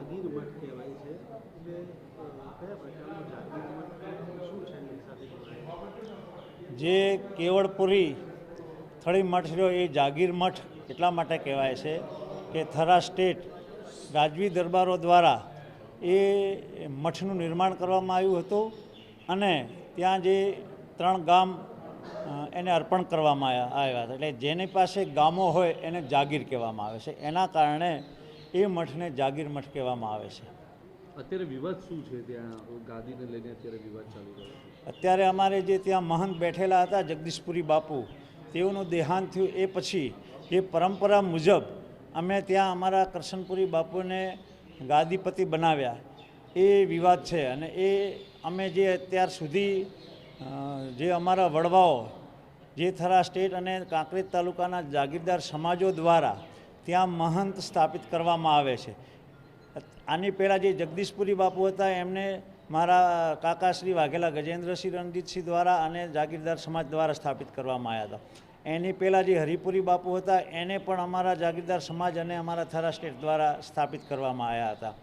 જાગીર મઠ કહેવાય છે. એટલે કયા જાગીર મઠ શું છે જે કેવળપુરી થળી મઠ રહ્યો, એ જાગીર મઠ એટલા માટે કહેવાય છે કે થરા સ્ટેટ, રાજવી દરબારો દ્વારા એ મઠનું નિર્માણ કરવામાં આવ્યું હતું અને ત્યાં જે ત્રણ ગામ એને અર્પણ કરવામાં આવ્યા હતા. એટલે જેની પાસે ગામો હોય, એને જાગીર કહેવામાં આવે છે. એના કારણે એ મઠને જાગીર મઠ કહેવામાં આવે છે. અત્યારે વિવાદ શું છે? ત્યાં ગાદીને લઈને અત્યારે વિવાદ ચાલુ છે. અત્યારે અમારે જે ત્યાં મહંત બેઠેલા હતા જગદીશપુરી બાપુ તેઓનું દેહાંત થયું. એ પછી એ પરંપરા મુજબ અમે ત્યાં અમારા કરશનપુરી બાપુને ગાદીપતિ બનાવ્યા. એ વિવાદ છે અને એ અમે જે અત્યાર સુધી જે અમારા વડવાઓ જે થરા સ્ટેટ અને કાંકરેજ તાલુકાના જાગીરદાર સમાજો દ્વારા ત્યાં મહંત સ્થાપિત કરવામાં આવે છે. આની પહેલાં જે જગદીશપુરી બાપુ હતા, એમને મારા કાકાશ્રી વાઘેલા ગજેન્દ્રસિંહ રણજીતસિંહ દ્વારા અને જાગીરદાર સમાજ દ્વારા સ્થાપિત કરવામાં આવ્યા હતા. એની પહેલાં જે હરિપુરી બાપુ હતા, એને પણ અમારા જાગીરદાર સમાજ અને અમારા થરા સ્ટેટ દ્વારા સ્થાપિત કરવામાં આવ્યા હતા.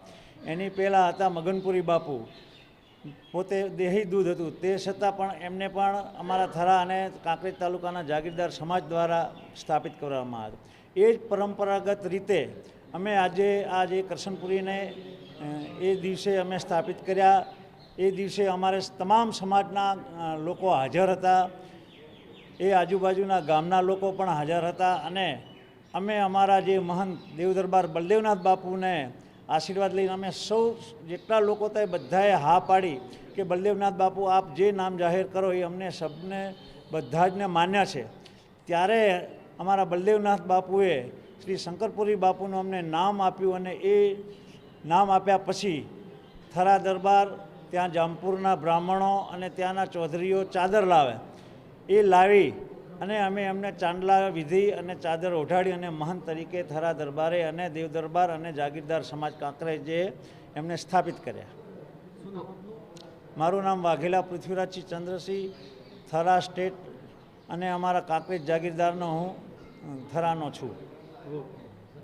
એની પહેલાં હતા મગનપુરી બાપુ. પોતે દેહી દૂધ હતું, તે છતાં પણ એમને પણ અમારા થરા અને કાંકરેજ તાલુકાના જાગીરદાર સમાજ દ્વારા સ્થાપિત કરવામાં આવ્યા. એ જ પરંપરાગત રીતે અમે આજે આ જે કરશનપુરીને એ દિવસે અમે સ્થાપિત કર્યા. એ દિવસે અમારે તમામ સમાજના લોકો હાજર હતા. એ આજુબાજુના ગામના લોકો પણ હાજર હતા અને અમે અમારા જે મહંત દેવદરબાર બલદેવનાથ બાપુને આશીર્વાદ લઈને અમે સૌ જેટલા લોકો હતા બધાએ હા પાડી કે બલદેવનાથ બાપુ, આપ જે નામ જાહેર કરો એ અમને સબને બધા જને માન્ય છે. ત્યારે અમારા બલદેવનાથ બાપુએ શ્રી શંકરપુરી બાપુનું અમને નામ આપ્યું અને એ નામ આપ્યા પછી થરા દરબાર, ત્યાં જામપુરના બ્રાહ્મણો અને ત્યાંના ચૌધરીઓ ચાદર લાવે. એ લાવી અને અમે એમને ચાંદલા વિધિ અને ચાદર ઓઢાડી અને મહંત તરીકે થરા દરબારે અને દેવ દરબાર અને જાગીરદાર સમાજ કાંકરેજે એમને સ્થાપિત કર્યા. મારું નામ વાઘેલા પૃથ્વીરાજસિંહ ચંદ્રસિંહ થરા સ્ટેટ અને અમારા કાંકરેજ જાગીરદારનો હું અ, થરાનો છું.